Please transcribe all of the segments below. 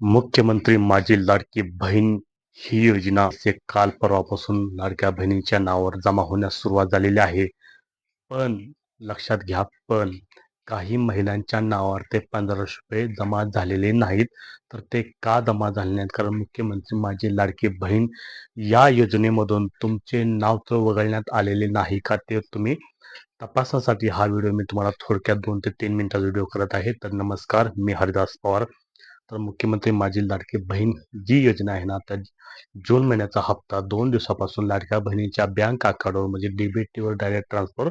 मुख्यमंत्री माझी लाडकी बहीण ही योजना से काल परवापासून लाडक्या बहिणीच्या नावावर जमा होण्यास सुरुवात झालेली आहे. पण लक्षात घ्या पण काही महिलांच्या नावावर ते पंधराशे रुपये जमा झालेले नाहीत. तर ते का जमा झाले नाहीत? कारण मुख्यमंत्री माझी लाडकी बहीण या योजनेमधून तुमचे नाव तर वगळण्यात आलेले नाही का ते तुम्ही तपासासाठी हा व्हिडिओ मी तुम्हाला थोडक्यात दोन ते तीन मिनिटाचा व्हिडिओ करत आहे. तर नमस्कार मी हरिदास पवार. तर मुख्यमंत्री माझी लाडकी बहीण जी योजना आहे ना त्या जून महिन्याचा हप्ता दोन दिवसापासून लाडक्या बहिणीच्या बँक अकाउंटवर म्हणजे डीबीटीवर डायरेक्ट ट्रान्सफर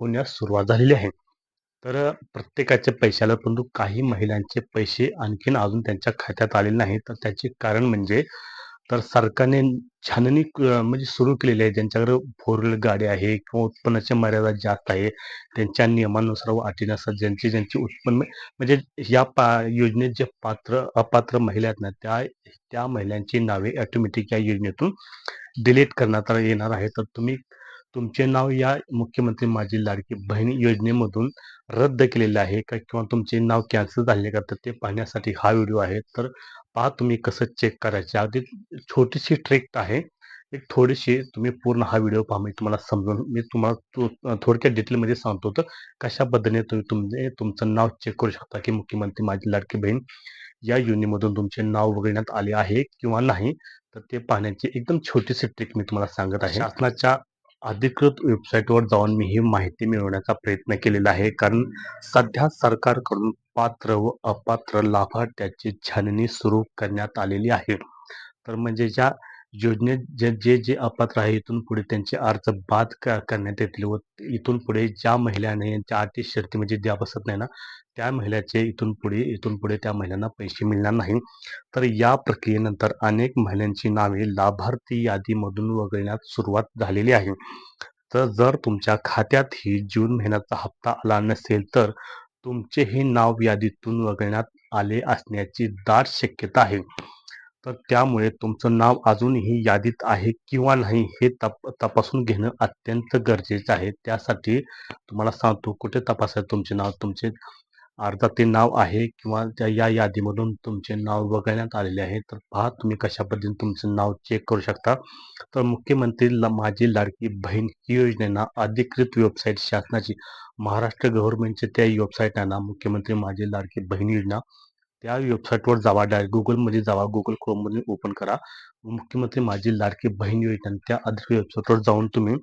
होण्यास सुरुवात झालेली आहे. तर प्रत्येकाचे पैसे आले परंतु काही महिलांचे पैसे आणखीन अजून त्यांच्या खात्यात आलेले नाही तर त्याचे कारण म्हणजे तर सरकारने छाननी म्हणजे सुरू केलेली आहे. ज्यांच्याकडे फोर व्हीलर गाडी आहे किंवा उत्पन्नाची मर्यादा जास्त आहे त्यांच्या नियमानुसार व अटीनुसार ज्यांची ज्यांची उत्पन्न म्हणजे या पा योजनेत जे पात्र अपात्र महिला आहेत ना त्या त्या महिलांची नावे ऑटोमॅटिक या योजनेतून डिलीट करण्यात येणार आहे. तर तुम्ही तुमचे नाव या मुख्यमंत्री माझी लाडकी बहीण योजनेमधून रद्द केलेले आहे का? किंवा तुमचे नाव कॅन्सल झाले का? तर ते पाहण्यासाठी हा व्हिडिओ आहे. तर पहा तुम्ही कसं चेक करायचे. अगदी छोटीशी ट्रिक आहे. एक थोडीशी तुम्ही पूर्ण हा व्हिडिओ पहा. मी तुम्हाला समजून मी तुम्हाला थोडक्या डिटेलमध्ये सांगतो तर कशा पद्धतीने तुम्ही तुमचे तुमचं नाव चेक करू शकता की मुख्यमंत्री माझी लाडकी बहीण या योजनेमधून तुमचे नाव वगळण्यात आले आहे किंवा नाही? तर ते पाहण्याची एकदम छोटीशी ट्रिक मी तुम्हाला सांगत आहे. शासनाच्या अधिकृत वेबसाईटवर जाऊन मी ही माहिती मिळवण्याचा प्रयत्न केलेला आहे. कारण सध्या सरकारकडून पात्र व अपात्र लाभार्थ्याची छाननी सुरू करण्यात आलेली आहे. तर म्हणजे ज्या योजनेत जे जे जे अपात्र आहे इथून पुढे त्यांचे अर्ज बाद करण्यात येतील व इथून पुढे ज्या महिलांनी यांच्या अटी शर्ती म्हणजे द्या बसत नाही ना त्या महिलाचे इथून पुढे इथून पुढे त्या महिलांना पैसे मिळणार नाही. तर या प्रक्रियेनंतर अनेक महिलांची नावे लाभार्थी यादीमधून वगळण्यात सुरुवात झालेली आहे. तर जर तुमच्या खात्यात ही जून महिन्याचा हप्ता आला नसेल तर तुमचे हे नाव यादीतून वगळण्यात आले असण्याची दाट शक्यता आहे. तर त्यामुळे तुमचं नाव अजूनही यादीत आहे किंवा नाही हे तप तपासून घेणं अत्यंत गरजेचं आहे. त्यासाठी तुम्हाला सांगतो कुठे तपासायचं तुमचे नाव तुमचे अर्धा ते नाव आहे किंवा त्या या यादीमधून तुमचे नाव वगळण्यात आलेले आहे तर पहा तुम्ही कशा पद्धतीने तुमचं नाव चेक करू शकता. तर मुख्यमंत्री माझी लाडकी बहीण ही योजनेना अधिकृत वेबसाईट शासनाची महाराष्ट्र गव्हर्नमेंटचे त्या वेबसाईट आहे ना मुख्यमंत्री माझी लाडकी बहीण योजना त्या वेबसाईटवर जावा डायरेक्ट गुगलमध्ये जावा गुगल क्रोममध्ये ओपन करा. मुख्यमंत्री माझी लाडकी बहीण योजना त्या अधिकृत वेबसाईटवर जाऊन तुम्ही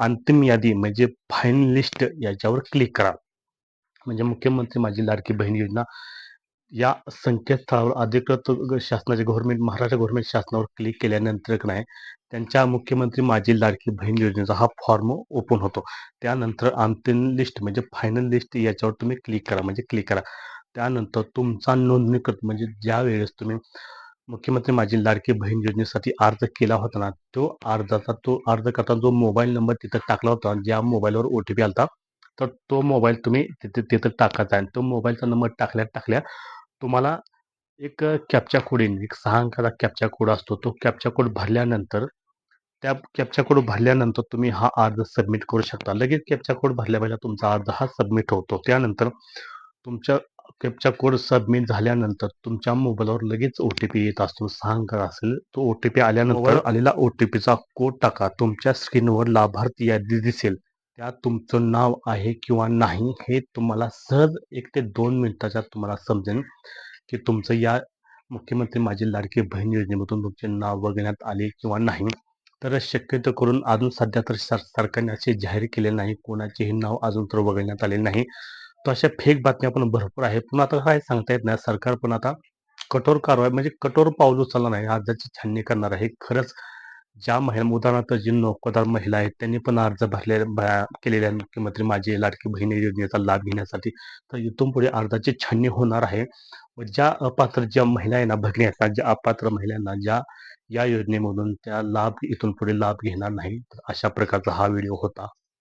अंतिम यादी म्हणजे फाईन लिस्ट याच्यावर क्लिक करा. म्हणजे मुख्यमंत्री माझी लाडकी बहीण योजना या संकेतस्थळावर अधिकृत शासनाचे गव्हर्नमेंट महाराष्ट्र गव्हर्नमेंट शासनावर क्लिक केल्यानंतर नाही त्यांच्या मुख्यमंत्री माझी लाडकी बहीण योजनेचा हा फॉर्म ओपन होतो. त्यानंतर अंतिम लिस्ट म्हणजे फायनल लिस्ट याच्यावर तुम्ही क्लिक करा म्हणजे क्लिक करा. त्यानंतर तुमचा नोंदणीकृत म्हणजे ज्या वेळेस तुम्ही मुख्यमंत्री माझी लाडकी बहीण योजनेसाठी अर्ज केला होता ना तो अर्जाचा तो अर्ज करताना जो मोबाईल नंबर तिथं टाकला होता ज्या मोबाईलवर ओ टी पी आलता तर तो मोबाईल तुम्ही तिथे तिथं टाकायचा आहे तो मोबाईलचा नंबर टाकल्या टाकल्या तुम्हाला एक कॅपचा कोड येईल. एक सहा अंकाचा कॅपचा कोड असतो. तो कॅपचा कोड भरल्यानंतर त्या कॅपचा कोड भरल्यानंतर तुम्ही हा अर्ज सबमिट करू शकता. लगेच कॅपचा कोड भरल्या पहिला तुमचा अर्ज हा सबमिट होतो. त्यानंतर तुमच्या कॅपचा कोड सबमिट झाल्यानंतर तुमच्या मोबाईलवर लगेच ओ टी पी येत असतो. सहा अंक असेल तो ओ टी पी आल्यानंतर आलेला ओ टी पीचा कोड टाका. तुमच्या स्क्रीनवर लाभार्थी यादी दिसेल. त्यात तुमचं नाव आहे किंवा नाही हे तुम्हाला सहज एक ते दोन मिनिटाच्या तुम्हाला समजेल की तुमचं या मुख्यमंत्री माझी लाडकी बहीण योजनेमधून तुमचे नाव वगळण्यात आले किंवा नाही. तर शक्यतो करून अजून सध्या तर सर सरकारने असे जाहीर केले नाही कोणाचेही नाव अजून तर वगळण्यात आले नाही. तर अशा फेक बातम्या पण भरपूर आहे पण आता काय सांगता येत नाही. सरकार पण आता कठोर कारवाई म्हणजे कठोर पाऊल उचलला नाही. अर्जाची छाननी करणार आहे. खरंच ज्या महिला उदाहरणार्थ जी नोकरदार महिला आहेत त्यांनी पण अर्ज भरले केलेल्या मुख्यमंत्री माझी लाडकी बहिणी योजनेचा लाभ घेण्यासाठी. तर इथून पुढे अर्जाची छाननी होणार आहे. व ज्या अपात्र ज्या महिला आहे ना भगिनी असतात ज्या अपात्र महिलांना ज्या या योजनेमधून त्या लाभ इथून पुढे लाभ घेणार नाही अशा प्रकारचा हा व्हिडिओ होता.